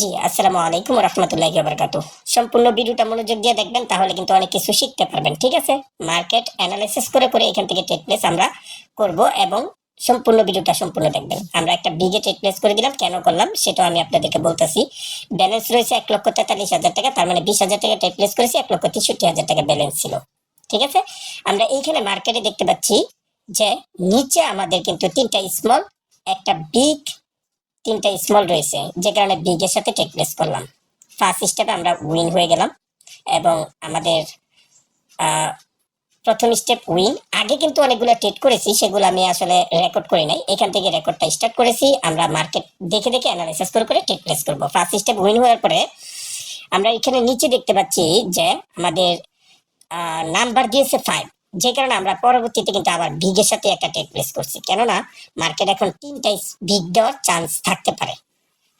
জি, আসসালামু আলাইকুম রহমতুল্লাহি বারকাতু সম্পূর্ণ ভিডিওটা মনোযোগ দিয়ে দেখবেন, তাহলে কিন্তু অনেক কিছু শিখতে পারবেন, ঠিক আছে? মার্কেট অ্যানালাইসিস করে করে এখান থেকে ট্রেড প্লেস আমরা করব এবং সম্পূর্ণ ভিডিওটা সম্পূর্ণ দেখবেন। আমরা একটা বিগে ট্রেড প্লেস করে দিলাম, কেন করলাম সেটাও আমি আপনাদেরকে বলতেছি। ব্যালেন্স রয়েছে এক লক্ষ তেতাল্লিশ হাজার টাকা, তার মানে বিশ হাজার টাকা ট্রেড প্লেস করেছি, এক লক্ষ তেষট্টি হাজার টাকা ব্যালেন্স ছিল, ঠিক আছে? আমরা এইখানে মার্কেটে দেখতে পাচ্ছি যে নিচে আমাদের কিন্তু তিনটা স্মল একটা বিগ তিনটা স্মল রয়েছে, যে কারণে বিগের সাথে টেক প্লেস করলাম ফার্স্ট স্টেপে আমরা উইন হয়ে গেলাম এবং আমাদের প্রথম স্টেপ উইন আগে কিন্তু অনেকগুলো ট্রেড করেছি, সেগুলো আমি আসলে রেকর্ড করি নাই। এখান থেকে রেকর্ডটা স্টার্ট করেছি। আমরা মার্কেট দেখে দেখে অ্যানালাইসিস করে করে ট্রেড প্লেস করব। ফার্স্ট স্টেপ উইন হওয়ার পরে আমরা এখানে নিচে দেখতে পাচ্ছি যে আমাদের নাম্বার দিয়েছে ফাইভ যে কারণে আমরা পরবর্তীতে কিন্তু আবার বিগের সাথে একটা ট্রেড প্লেস করছি। কেননা মার্কেট এখন তিনটাই বিগ দেওয়ার চান্স থাকতে পারে।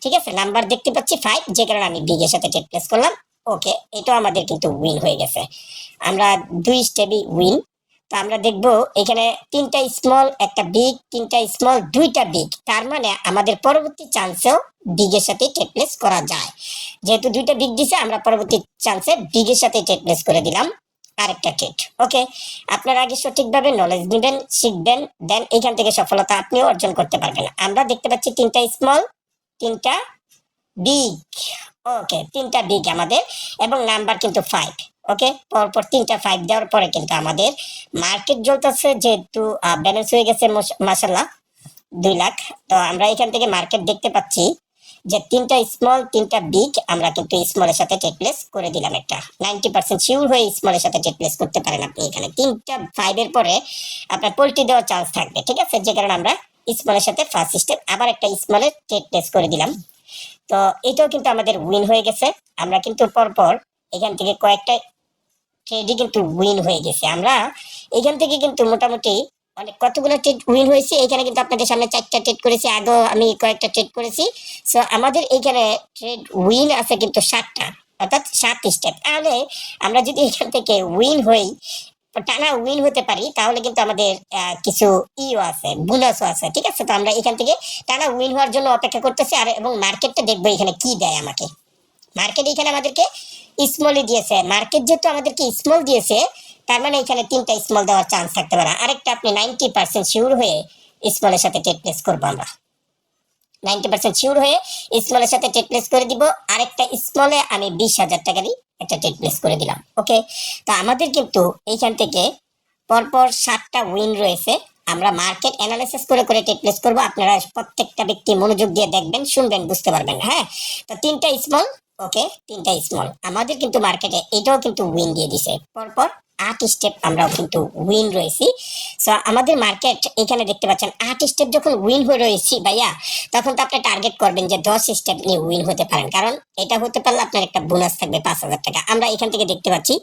ঠিক আছে? নাম্বার দেখতে পাচ্ছি ফাইভ যে কারণে আমি বিগের সাথে ট্রেড প্লেস করলাম। ওকে এটাও আমাদের কিন্তু উইন হয়ে গেছে। আমরা দুই স্টেপই উইন তো আমরা দেখব এখানে তিনটা স্মল একটা বিগ তিনটা স্মল দুইটা বিগ তার মানে আমাদের পরবর্তী চান্সেও বিগের সাথে ট্রেড প্লেস করা যায়। যেহেতু দুইটা বিগ দিছে, আমরা পরবর্তী চান্সে বিগের সাথে ট্রেড প্লেস করে দিলাম। আরেকটা ট্রেড ওকে আপনারা আগে সঠিকভাবে নলেজ নেবেন, শিখবেন দেন এখান থেকে সফলতা আপনিও অর্জন করতে পারবেন। আমরা দেখতে পাচ্ছি তিনটা স্মল তিনটা বিগ ওকে তিনটা বিগ আমাদের, এবং নাম্বার কিন্তু ফাইভ ওকে পরপর তিনটা ফাইভ দেওয়ার পরে কিন্তু আমাদের মার্কেট জ্বলতেছে, যেহেতু ব্যালেন্স হয়ে গেছে মাসাল্লাহ দুই লাখ। তো আমরা এখান থেকে মার্কেট দেখতে পাচ্ছি যে তিনটা স্মল তিনটা বিগ আমরা কিন্তু স্মলের সাথে টেক করে দিলাম একটা। নাইনটি পার্সেন্ট শিওর হয়ে স্মলের সাথে টেক করতে পারেন আপনি এখানে। তিনটা ফাইভের পরে আপনার পোল্ট্রি দেওয়ার চান্স থাকবে, ঠিক আছে? যে কারণে আমরা স্মলের সাথে ফার্স্ট স্টেপ আবার একটা স্মলের টেক করে দিলাম। তো এটাও কিন্তু আমাদের উইন হয়ে গেছে। আমরা কিন্তু পরপর এখান থেকে কয়েকটা ট্রেডই কিন্তু উইন হয়ে গেছে। আমরা এখান থেকে কিন্তু মোটামুটি অনেক কতগুলো ট্রেড উইন হয়েছে, এখানে কিন্তু আপনাদের সামনে চারটা ট্রেড করেছি, আগেও আমি কয়েকটা ট্রেড করেছি। সো আমাদের এইখানে ট্রেড উইন আছে কিন্তু সাতটা, অর্থাৎ সাত স্টেপ তাহলে আমরা যদি এখান থেকে উইন হই, টানা উইন হতে পারি, তাহলে কিন্তু আমাদের কিছু ইও আছে বোনাসও আছে, ঠিক আছে? তো আমরা এখান থেকে টানা উইন হওয়ার জন্য অপেক্ষা করতেছি, আর এবং মার্কেটটা দেখব এখানে কি দেয় আমাকে। মার্কেট এখানে আমাদেরকে স্মলই দিয়েছে। মার্কেট যেহেতু আমাদেরকে স্মল দিয়েছে তার মানে এখানে তিনটা স্মল দেওয়ার চান্স থাকতে পারে। আরেকটা আপনি নাইনটি পার্সেন্ট শিওর হয়ে স্মলের সাথে টেট প্লেস করব আমরা। নাইনটি পার্সেন্ট শিওর হয়ে স্মলের সাথে টেট প্লেস করে দিব। আরেকটা স্মলে আমি বিশ হাজার টাকারই একটা টেট প্লেস করে দিলাম। ওকে তো আমাদের কিন্তু এইখান থেকে পরপর সাতটা উইন রয়েছে। আমরা মার্কেট অ্যানালাইসিস করে করে টেট প্লেস করব। আপনারা প্রত্যেকটা ব্যক্তি মনোযোগ দিয়ে দেখবেন, শুনবেন, বুঝতে পারবেন। হ্যাঁ? তো তিনটা স্মল ওকে তিনটা স্মল আমাদের কিন্তু মার্কেটে এটাও কিন্তু উইন দিয়ে দিছে। পরপর আট স্টেপ আমরাও কিন্তু উইন রয়েছি। সো আমাদের মার্কেট এখানে দেখতে পাচ্ছেন আট স্টেপ যখন উইন হয়ে রয়েছি ভাইয়া, তখন তো আপনি টার্গেট করবেন যে দশ স্টেপ নিয়ে উইন হতে পারেন। কারণ এটা হতে পারলে আপনার একটা বোনাস থাকবে পাঁচ হাজার টাকা। আমরা এখান থেকে দেখতে পাচ্ছি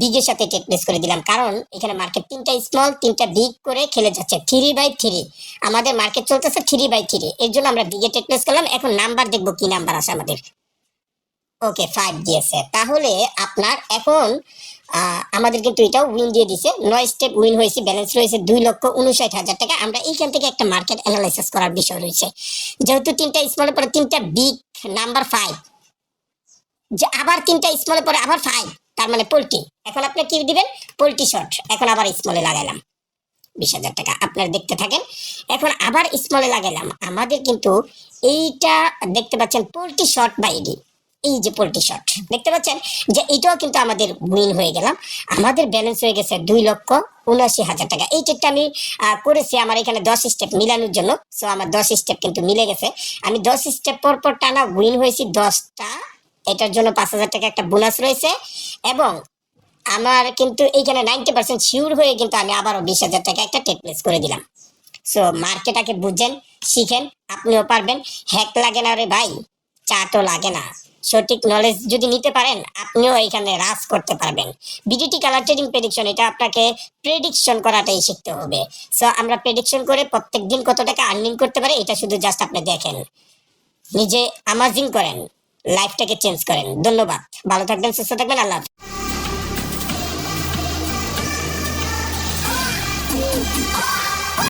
বিগের সাথে টেকনেস করে দিলাম। কারণ এখানে মার্কেট তিনটা স্মল তিনটা বিগ করে খেলে যাচ্ছে। থ্রি বাই থ্রি আমাদের মার্কেট চলতেছে থ্রি বাই থ্রি এর জন্য আমরা বিগে টেকনেস করলাম। এখন নাম্বার দেখব কি নাম্বার আসে আমাদের। ওকে ফাইভ দিয়েছে তাহলে আপনার এখন আমাদের কিন্তু এটাও উইন দিয়ে দিছে। নয় স্টেপ উইন হয়েছে ব্যালেন্স রয়েছে দুই লক্ষ উনষাট হাজার টাকা। আমরা এইখান থেকে একটা মার্কেট অ্যানালাইসিস করার বিষয় রয়েছে। যেহেতু তিনটা স্মলের পরে তিনটা বিগ নাম্বার ফাইভ যে আবার তিনটা স্মলের পরে আবার ফাইভ তার মানে পোল্ট্রি। এখন আপনি কি দিবেন? পোল্ট্রি শট এখন আবার স্মলে লাগাইলাম। বিশ হাজার টাকা। আপনারা দেখতে থাকেন। এখন আবার স্মলে লাগাইলাম। আমাদের কিন্তু এইটা দেখতে পাচ্ছেন, পোল্ট্রি শট বাইডি এই যে পোল্ট্রি শট, দেখতে পাচ্ছেন? যে এটাও কিন্তু আমাদের উইন হয়ে গেলাম। আমাদের ব্যালেন্স হয়ে গেছে দুই লক্ষ উনআশি হাজার টাকা। এই টেকটা আমি করেছি আমার এখানে দশ স্টেপ মিলানোর জন্য। সো আমার দশ স্টেপ কিন্তু মিলে গেছে। আমি দশ স্টেপ পর পর টানা উইন হয়েছি দশটা। এটার জন্য পাঁচ হাজার টাকা একটা বোনাস রয়েছে। এবং আমার কিন্তু এইখানে নাইনটি পার্সেন্ট শিওর হয়ে কিন্তু আমি আবারও বিশ হাজার টাকা একটা টেক প্লেস করে দিলাম। সো মার্কেটাকে বুঝেন, শিখেন, আপনিও পারবেন। হ্যাক লাগে না রে ভাই চা তো লাগে না। সঠিক নলেজ যদি নিতে পারেন, আপনিও এখানে রাজ করতে পারবেন। বিডিটি কালার ট্রেডিং প্রেডিকশন এটা আপনাকে প্রেডিকশন করাটাই শিখতে হবে। সো আমরা প্রেডিকশন করে প্রত্যেক দিন কত টাকা আর্নিং করতে পারে, এটা শুধু জাস্ট আপনি দেখেন। নিজে আমাজিং করেন লাইফটাকে চেঞ্জ করেন। ধন্যবাদ। ভালো থাকবেন, সুস্থ থাকবেন, আল্লাহ।